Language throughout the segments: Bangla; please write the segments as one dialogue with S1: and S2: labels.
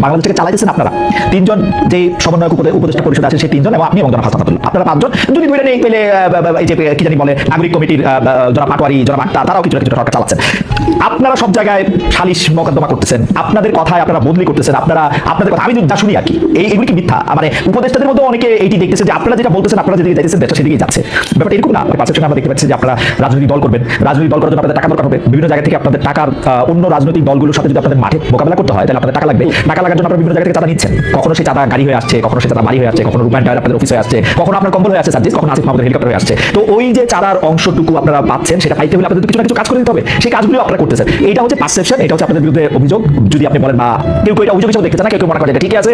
S1: বাংলাদেশকে চালাইতেছেন আপনারা। তিনজন যে সমন্বয়ক উপদে- উপদেষ্টা পরিষদ আছে সেই তিনজন এবং আপনি এবং জনাব হাসান আপনারা পাঁচজন। যদি ধরে নেই, পেলে এই যে, কি জানি বলে, নাগরিক কমিটির জনাব পাটোয়ারি, জনাব আক্তার, তারাও কিছু না কিছু সরকার চালাচ্ছেন। আপনারা সব জায়গায় সালিশ মোকদ্দমা করতেছেন। আপনাদের কথায় আপনারা বদলি করতেছেন। আপনারা, আপনাদের কথা আমি যা শুনি আর কি, এই এগুলি কি মিথ্যা? মানে উপদেষ্টাদের মধ্যে অনেকে এইটি দেখতেছে যে আপনারা যেটা বলতেছেন, আপনারা যেদিকে যাইতেছেন, দেশটা সেদিকেই যাচ্ছে। ব্যাপারটা এরকম না। পাশের সঙ্গে আমরা দেখতে পাচ্ছি যে আপনারা রাজনৈতিক দল করবেন। রাজনৈতিক দল করার জন্য আপনাদের টাকা দরকার হবে। বিভিন্ন জায়গা থেকে আপনাদের টাকার অন্য রাজনৈতিক দলগুলোর সাথে যদি আপনাদের মাঠে মোকাবেলা করতে হয়, তাহলে আপনাদের টাকা লাগবে। টাকা লাগার জন্য আপনারা বিভিন্ন জায়গা থেকে চাঁদা নিচ্ছেন। কখনো সেই চাঁদা গাড়ি হয়ে আসছে কখনো সেই চাঁদা বাড়ি হয়ে আসছে কখনো আপনাদের অফিস হয়ে আসছে কখনো আপনার কম্বল হয়ে আসছে সার্জিস কখনো আসিফ মাহমুদের হেলিকপ্টার হয়ে আসছে। তো ওই যে চাঁদার অংশটুকু আপনারা পাচ্ছেন সেটা পাইতে হলে আপনাদের কিছু না কিছু কাজ করে দিতে হবে। সেই কাজগুলো আপনারা করতেছেন। এটা হচ্ছে পারসেপশন এটা হচ্ছে আপনাদের বিরুদ্ধে অভিযোগ। যদি আপনি বলেন বা কেউ কেউ এটা অভিযোগ হিসেবে দেখতেছে না কেউ কেউ মনে করে যে ঠিক আছে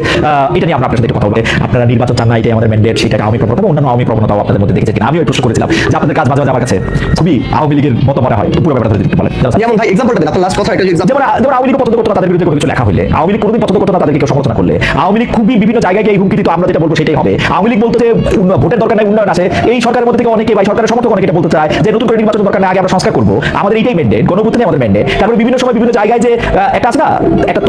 S1: এটা নিয়ে আমরা আপনার সাথে কথা বলব। আপনারা নির্বাচন চান না এটাই আমাদের ম্যান্ডেট সেটাকে আওয়ামী প্রবণতা অন্যান্য প্রবণতাও আপনাদের মধ্যে দেখেছে কিনা। আমিও এই প্রশ্ন করেছিলাম যে আপনাদের কাজ মাঝে মাঝে আমার কাছে খুবই আওয়ামী লীগের মতো মনে হয়। পুরো ব্যাপারটা যদি একটু বলেন।
S2: যেমন ভাই এক্সাম্পল দেন আপনার লাস্ট কথা
S1: যেমন যেমন আওয়ামী লীগ পছন্দ করতো তাদের বিরুদ্ধে কোনো কিছু লেখা হলে আওয়ামী লীগ কোনোদিন পছন্দ তাদেরকে সমালোচনা করলে। আওয়ামী লীগ খুবই বিভিন্ন জায়গায় গিয়ে হুমকি দিত আমরা যেটা বলব সেটাই হবে। আওয়ামী লীগ ভোটের দরকার নাই, উন্নয়ন আছে, এই সরকারের মধ্যে থেকে অনেকে বা সরকারের সমর্থক অনেকে বলতে চায় যে, নতুন করে নির্বাচন দরকার আগে আমরা সংস্কার করব। আমাদের এইটাই আমাদের তারপরে বিভিন্ন সময় বিভিন্ন জায়গায় যে একটা আছে না, একটা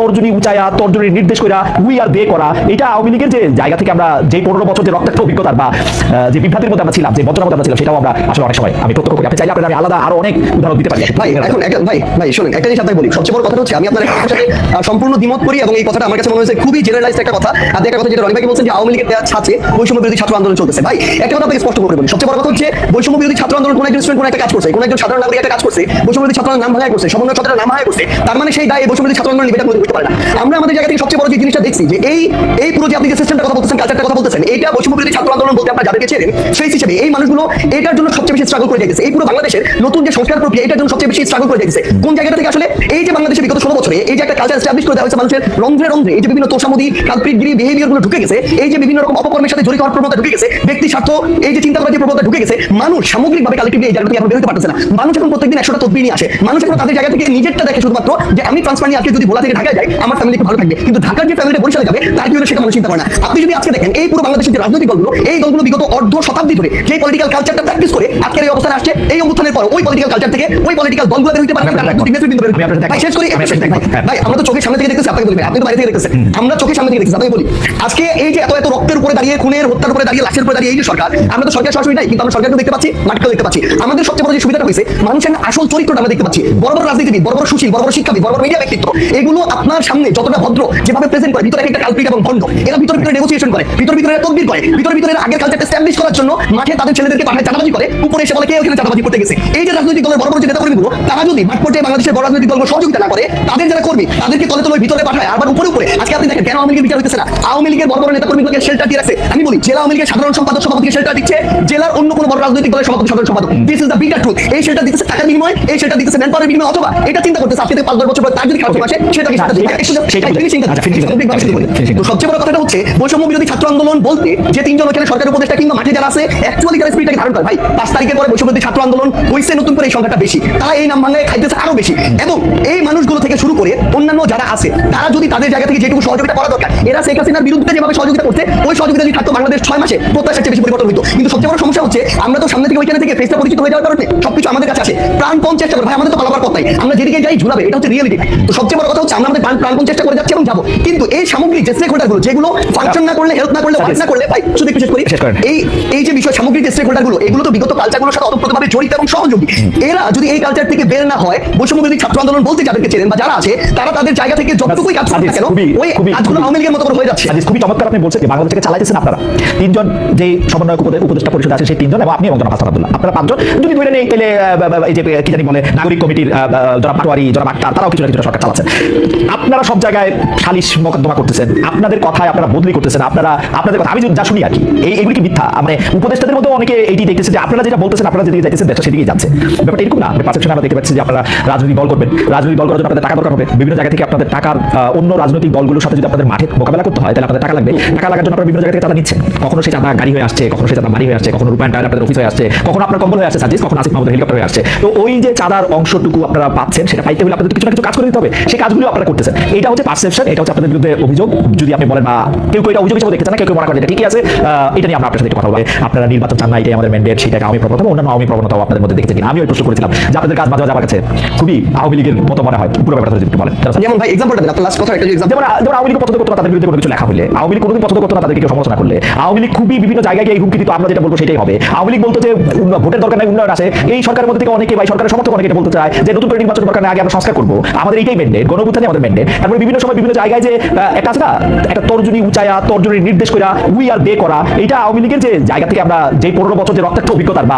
S1: নির্দেশ করা উই আর করা, এটা আওয়ামী লীগের যে জায়গা থেকে আমরা যে পনেরো বছর যে রক্তাক্ত বা যে বিভ্রান্তির মধ্যে আমরা ছিলাম, যে আমরা ছিলাম, সেটাও আমরা আসলে অনেক সময় আমি প্রত্যক্ষ করি। আপনি চাইলে আপনাদের আমি আলাদা আরও অনেক উদাহরণ দিতে পারি।
S2: ভাই, এখন ভাই ভাই, শুনুন, একটা জিনিস আপনাকে বলি। সবচেয়ে বড় কথাটা হচ্ছে, আমি আপনার সম্পূর্ণ দ্বিমত করি এবং এই কথাটা আমার কাছে মনে খুবই একটা কথা। একটা কথা যেটা রনি বলছেন যে আওয়ামী লীগের ছাত্রে বৈষম্য বিরোধী ছাত্র আন্দোলন চলতেছে। ভাই, একটা কথা আপনাকে স্পষ্ট করে বলি। সবচেয়ে বড় কথা হচ্ছে, বৈষম্য বিরোধী ছাত্র আন্দোলন কোন একজন স্টুডেন্ট কোন একটা কাজ করছে, কোন একজন সাধারণ নাগরিক একটা কাজ করছে, বৈষম্য বিরোধী ছাত্র নাম ভাঙায় করছে, সমন্বয় নাম ভাঙায় করছে, তার মানে সেই দায় বৈষম্য বিরোধী ছাত্র আন্দোলন নিবে এটা করতে পারে না। আমরা আমাদের জায়গা থেকে সবচেয়ে বড় যে জিনিসটা দেখছি যে এই এই পুরো যে আপনি যে সিস্টেমটা কথা বলতেছেন কালচারটা কথা বলতেছেন, এইটা বৈষম্য বিরোধী ছাত্র আন্দোলন বলতে আপনারা যাদেরকে সেই হিসেবে এই মানুষগুলো এটার জন্য সবচেয়ে বেশি স্ট্রাগল করে যাইতেছে। এই পুরো বাংলাদেশের নতুন যে সংস্কার প্রক্রিয়া, এটার জন্য সবচেয়ে বেশি স্ট্রাগল করে যাইতেছে। কোন জায়গাটা থেকে আসলে এই যে বাংলাদেশে বিগত ষোলো বছরে এই যে একটা কালচার এস্টাবলিশ করে দেওয়া হয়েছে মানুষের এই যে বিভিন্ন তোষামদি কালপ্রিটগিরি ঢুকে গেছে এই যে বিভিন্ন রকম অপকর্মের সাথে জড়িত হওয়ার প্রবণতা ঢুকে গেছে ব্যক্তি স্বার্থ এই যে চিন্তা করার যে প্রবণতা ঢুকে গেছে মানুষ সামগ্রিকভাবে কালেক্টিভলি এই এখন বেরোতে পারতেছে না। মানুষ এখন প্রত্যেকদিন একশোটা তদবির নিয়ে আসে। মানুষ এখন তাদের জায়গা থেকে নিজেরটা দেখে শুধুমাত্র যে আমি ট্রান্সফার নিয়ে আজকে যদি ভোলা থেকে ঢাকায় যাই আমার ফ্যামিলি একটু ভালো থাকবে। কিন্তু ঢাকার যে ফ্যামিলিটা বরিশালে যাবে তার কি হলো সেটা মানুষ চিন্তা করে না। আপনি যদি আজকে দেখেন এই পুরো বাংলাদেশের যে রাজনৈতিক দলগুলো এই দলগুলো বিগত অর্ধ শতাব্দী ধরে যে পলিটিক্যাল কালচারটা প্র্যাকটিস করে আজকের এই অবস্থানে আসছে এই অবস্থানের পর ওই পলিটিক্যাল কালচার থেকে ওই পলিটিক্যাল দলগুলো বের হইতে পারবে। ভাই শেষ করি ভাই, আমরা তো চোখের সামনে থেকে দেখতেছি আপনাকে বলি ভাই, আপনি তো বাইরে থেকে দেখতেছেন আমরা চোখের সামনে থেকে দেখতেছি আপনাকে বলি আজকে এই যে এত এত রক্তের উপরে দাঁড়িয়ে খুনের হত্যার উপরে দাঁড়িয়ে লাশের উপরে দাঁড়িয়ে এই যে সরকার আমরা তো সরকার সরাসরি নাই কিন্তু আমরা সরকারকে দেখতে পাচ্ছি মাটিকেও দেখতে পাচ্ছি। আমাদের সবচেয়ে বড় যে সুবিধাটা হয়েছে মানুষের আসল চরিত্রটা আমরা দেখতে পাচ্ছি। বড় বড় রাজনীতিবিদ বড় বড় সুশীল বড় বড় শিক্ষাবিদ বড় বড় মিডিয়া ব্যক্তিত্ব এগুলো আপনার সামনে যতটা ভদ্র যেভাবে প্রেজেন্ট করে ভিতরে একটা এবং ভণ্ড এরা ভিতরে ভিতরে নেগোসিয়েশন করে ভিতরে ভিতরে তদবির করে ভিতরে ভিতরে আগের কালচারটা এস্টাবলিশ করার জন্য মাঠে তাদের ছেলেদেরকে পাঠায় চাঁদাবাজি করে উপরে এসে বলে কে ওখানে চাঁদাবাজি করতে গেছে। এই যে রাজনৈতিক দলের বড় বড় যে নেতাকর্মীগুলো তারা যদি মাঠ পর্যায়ে বাংলাদেশের বড় রাজনৈতিক দলগুলো সহযোগিতা না করে তাদের যারা কর্মী তাদেরকে তলে তলে ভিতরে পাঠায় আবার উপরে উপরে। আজকে আপনি দেখেন কেন আওয়ামী লীগের বিচার হইতেছে না। আওয়ামী লীগের বড় বড় নেতাকর্মীগুলোকে শেল্টার দিয়ে রাখছে। আমি বলি জেলা আওয়ামী লীগের সাধারণ সম্পাদক সভাপতিকে শেল্টার দিচ্ছে জেলার অন্য কোনো বড় রাজনৈতিক দলের সভাপতি সাধারণ সম্পাদক। This is the bitter truth এই শেল্টার দিতেছে টাকার বিনিময় এই শেল্টার দিতেছে ম্যান পাওয়ারের বিনিময় অথবা এটা চিন্তা করতেছে থেকে পাঁচ দশ বছর পর তার যদি খারাপ আসে সেটাকে।
S1: আচ্ছা,
S2: তো। সবচেয়ে বড় কথাটা হচ্ছে বৈষম্য বিরোধী ছাত্র আন্দোলন বলতে যে তিনজন ওখানে সরকারের উপদেষ্টা কিংবা মাঠে যারা আছে অ্যাকচুয়ালি তারা স্পিরিটটাকে ধারণ করে। ভাই পাঁচ তারিখের পরে বৈষম্য বিরোধী ছাত্র আন্দোলন হইছে নতুন করে এই সংখ্যাটা বেশি। তারা এই নাম ভাঙায় খাইতেছে আরও বেশি। এবং এই মানুষগুলো থেকে শুরু করে অন্যান্য যারা আছে তারা যদি তাদের জায়গা থেকে যেটুকু সহযোগিতা করা দরকার এরা শেখ হাসিনার বিরুদ্ধে যেভাবে সহযোগিতা করছে ওই সহযোগিতা যদি থাকতো বাংলাদেশ ছয় মাসে। প্রত্যাশার চেয়ে বেশি পরিবর্তন হইতো। কিন্তু সবচেয়ে বড় সমস্যা হচ্ছে আমরা তো সামনে থেকে ওইখানে থেকে ফেসটা পরিচিত হয়ে যাওয়ার কারণে সবকিছু আমাদের কাছে আসে প্রাণপণ চেষ্টা করে ভাই আমাদের তো পালাবার পথ নাই। আমরা যেদিকে যাই ঝুলাবে এটা হচ্ছে রিয়েলিটি তো সবচেয়ে বড় কথা হচ্ছে আমরা আমাদের প্রাণ প্রাণপণ চেষ্টা করে যাচ্ছি এবং যাব। কিন্তু এই সামগ্রিক যে স্টেক হোল্ডারগুলো যেগুলো ফাংশন না করলে হেল্প না করলে ওয়ার্ক না করলে ভাই শুধু একটু শেষ করি।
S1: শেষ করেন।
S2: এই এই যে বিষয় সামগ্রিক যে স্টেক হোল্ডারগুলো এগুলো তো বিগত কালচারগুলোর সাথে অতপ্রতভাবে জড়িত এবং সহযোগী। এরা যদি এই কালচার থেকে বের না হয় বৈষম্য বিরোধী ছাত্র আন্দোলন বলতে যাদেরকে চেনেন বা যারা আছে তারা তাদের জায়গা থেকে যতটুকুই কাজ করতে কেন? ওই কাজগুলো আওয়ামী লীগের মতো করে হয়ে যাচ্ছে।
S1: খুবই চমৎকার আপনি বলছেন যে বাংলাদেশকে চালাইতেছেন আপনারা। তিনজন যে সমন্বয়ক উপদেষ্টা পরিষদ আছে সেই তিনজন এবং আপনি এবং জনাব হাসান আব্দুল্লাহ। আপনারা পাঁচজন যদি ধরে নেই পেলে আহ, বা- বা- এই যে কি জানি বলে নাগরিক কমিটির আহ, পাটোয়ারি জনাব আক্তার তারাও কিছু না কিছু সরকার চালাচ্ছেন। আপনারা সব জায়গায় সালিশ মোকদ্দমা করতেছেন। আপনাদের কথায় আপনারা বদলি করতেছেন। আপনারা আপনাদের কথা আমি যা শুনি আর কি এই এগুলি কি মিথ্যা? মানে উপদেষ্টাদের মধ্যে অনেকে এইটি দেখতেছে যে আপনারা যেটা বলতেছেন আপনারা যেদিকে যাইতেছেন দেশটা সেদিকেই যাচ্ছে। ব্যাপারটা এরকম না। পাশের আমরা দেখতে পাচ্ছি যে আপনারা রাজনৈতিক দল করবেন। রাজনৈতিক দল করার জন্য আপনাদের টাকা দরকার হবে। বিভিন্ন জায়গা থেকে আপনাদের টাকার অন্য রাজনৈতিক দলগুলোর সাথে যদি আপনাদের মাঠে মোকাবেলা করতে হয়, তাহলে আপনাদের টাকা লাগবে। টাকা লাগার জন্য আপনারা বিভিন্ন জায়গা থেকে চাঁদা নিচ্ছেন। কখনো সেই চাঁদা গাড়ি হয়ে আসছে, কখনো সেই চাঁদা বাড়ি হয়ে আসছে, কখনো রূপায়ণ টায়ার আপনাদের অফিস হয়ে আসছে, কখনো আপনার কম্বল হয়ে আসছে, সার্জিস, কখনো আসিফ মাহমুদের হেলিকপ্টার হয়ে আসছে। তো ওই যে চাঁদার অংশটুকু আপনারা পাচ্ছেন, সেটা পাইতে হলে আপনাদের কিছু না কিছু কাজ করে দিতে হবে। সেই কাজগুলো আপনারা করতেছেন। এটা হচ্ছে পারসেপশন এটা হচ্ছে আপনাদের বিরুদ্ধে অভিযোগ। যদি আপনি বলেন বা কেউ কেউ অভিযোগ হিসেবে দেখতে না, কেউ কেউ মনে করেন ঠিকই আছে। এটা নিয়ে আমরা আপনার সাথে কথা বলব। আপনারা নির্বাচন চান না, এটাই আমাদের ম্যান্ডেট সেটাকে আমি প্রবণতা অন্যান্য আমি প্রবণতাও আপনাদের মধ্যে দেখতে আমি ওই প্রশ্ন করেছিলাম যে আপনাদের কাজ মাঝে আমার কাছে খুবই আওয়ামী লীগের মতো মনে হয়। পুরো ব্যাপারটা যদি বলেন।
S2: যেমন ভাই এক্সাম্পল দেন, আপনার লাস্ট কথা একটা
S1: যেমন আওয়ামী লীগ পছন্দ করতো না, তাদের বিরুদ্ধে কোনো কিছু লেখা হলে আওয়ামী লীগ কোনোদিন পছন্দ করতো না, তাদেরকে সমালোচনা করলে। আওয়ামী লীগ খুবই বিভিন্ন জায়গায় গিয়ে হুমকি দিত, আমরা যেটা বলব সেটাই হবে। আওয়ামী লীগ বলতো যে ভোটের দরকার নাই, উন্নয়ন এই সরকারের মধ্যে থেকে অনেকে বা সরকারের সমর্থক অনেকে বলতে চায় যে, নতুন করে নির্বাচন দরকার আগে আমরা সংস্কার করব। আমাদের এইটাই ম্যান্ডেট গণভুত্থানে আমাদের ম্যান্ডেট তারপরে বিভিন্ন সময় বিভিন্ন জায়গায় যে একটা আছে না, একটা তর্জনী উঁচায়া তর্জনী নির্দেশ করা উই আর বে করা এটা আওয়ামী লীগের যে জায়গা থেকে আমরা যে পনেরো বছর যে রক্তাক্ত অভিজ্ঞতার বা